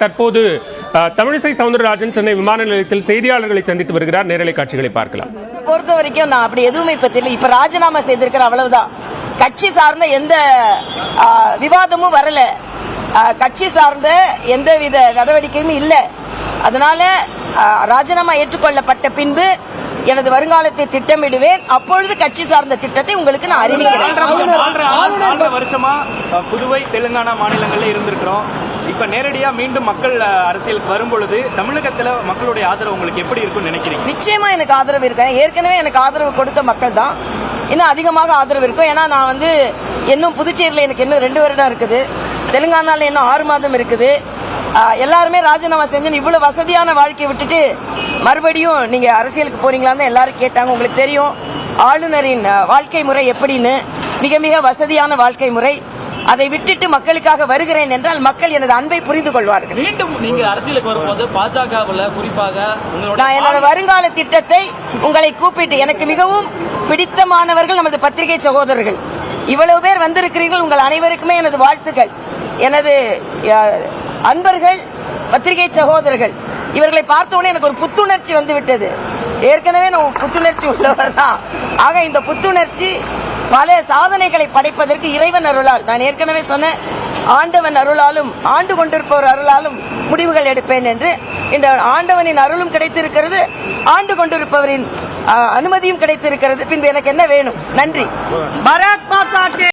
தற்போது தமிழிசை சவுந்தரராஜன் சென்னை விமான நிலையத்தில் செய்தியாளர்களை சந்தித்து வருகிறார். நேரலை காட்சிகளை பார்க்கலாம். பொறுத்த வரைக்கும் நான் அப்படி எதுவுமே இப்ப தெரியல. இப்ப ராஜினாமா செய்திருக்கிற அவ்வளவுதான். கட்சி சார்ந்த எந்த விவாதமும் வரல. கட்சி சார்ந்த எந்த வித நடவடிக்கையும் இல்ல. அதனால ராஜினாமா ஏற்றுக்கொள்ளப்பட்ட பின்பு எனது வருங்காலத்தை திட்டமிடுவேன். அப்பொழுது கட்சி சார்ந்த திட்டத்தை உங்களுக்கு நான் அறிவிக்கிறேன். வருஷமா புதுவை தெலுங்கானா மாநிலங்கள்ல இருந்திருக்கிறோம். இப்ப நேரடியா மீண்டும் மக்கள் அரசியலுக்கு வரும் பொழுது தமிழகத்துல மக்களுடைய ஆதரவு உங்களுக்கு எப்படி இருக்கும்னு நினைக்கிறீங்க? நிச்சயமா எனக்கு ஆதரவு இருக்கேன் ஏற்கனவே எனக்கு ஆதரவு கொடுத்த மக்கள் தான். இன்னும் அதிகமாக ஆதரவு இருக்கும் ஏன்னா நான் வந்து இன்னும் புதுச்சேரியில் எனக்கு இன்னும் ரெண்டு வருடம் இருக்குது. தெலுங்கானால இன்னும் ஆறு மாதம் இருக்குது. எல்லாருமே ராஜினாமா செஞ்சு இவ்வளவு வசதியான வாழ்க்கையை விட்டுட்டு மறுபடியும் நீங்க அரசியலுக்கு போறீங்களான்னு எல்லாரும் கேட்டாங்க. உங்களுக்கு தெரியும். ஆளுநரின் வாழ்க்கை முறை எப்படின்னு. மிக மிக வசதியான வாழ்க்கை முறை. அதை விட்டுட்டு மக்களுக்காக வருகிறேன் என்றால் மக்கள் எனது அன்பை புரிந்து கொள்வார்கள். மீண்டும் நீங்க அரசியலுக்கு வரும்போது பாஜகவுல குறிப்பாக நான் என்னோட வருங்கால திட்டத்தை உங்களை கூப்பிட்டு எனக்கு மிகவும் பிடித்தமானவர்கள் நமது பத்திரிகை சகோதரர்கள். இவ்வளவு பேர் வந்திருக்கிறீர்கள் உங்கள் அனைவருக்குமே எனது வாழ்த்துக்கள். எனது அன்பர்கள் பத்திரிகை சகோதரர்கள் இவர்களை பார்த்தோன்னே எனக்கு ஒரு புத்துணர்ச்சி வந்து விட்டது ஏற்கனவே நான் புத்துணர்ச்சி உள்ளவர் தான். ஆக இந்த புத்துணர்ச்சி பல சாதனைகளை படைப்பதற்கு இறைவன் அருளால் நான் ஏற்கனவே சொன்னேன் ஆண்டவன் அருளாலும் ஆண்டு கொண்டிருப்பவர் அருளாலும் முடிவுகள் எடுப்பேன் என்று. இந்த ஆண்டவனின் அருளும் கிடைத்திருக்கிறது ஆண்டு கொண்டிருப்பவரின் அனுமதியும் கிடைத்திருக்கிறது. பின்பு எனக்கு என்ன வேணும்? நன்றி.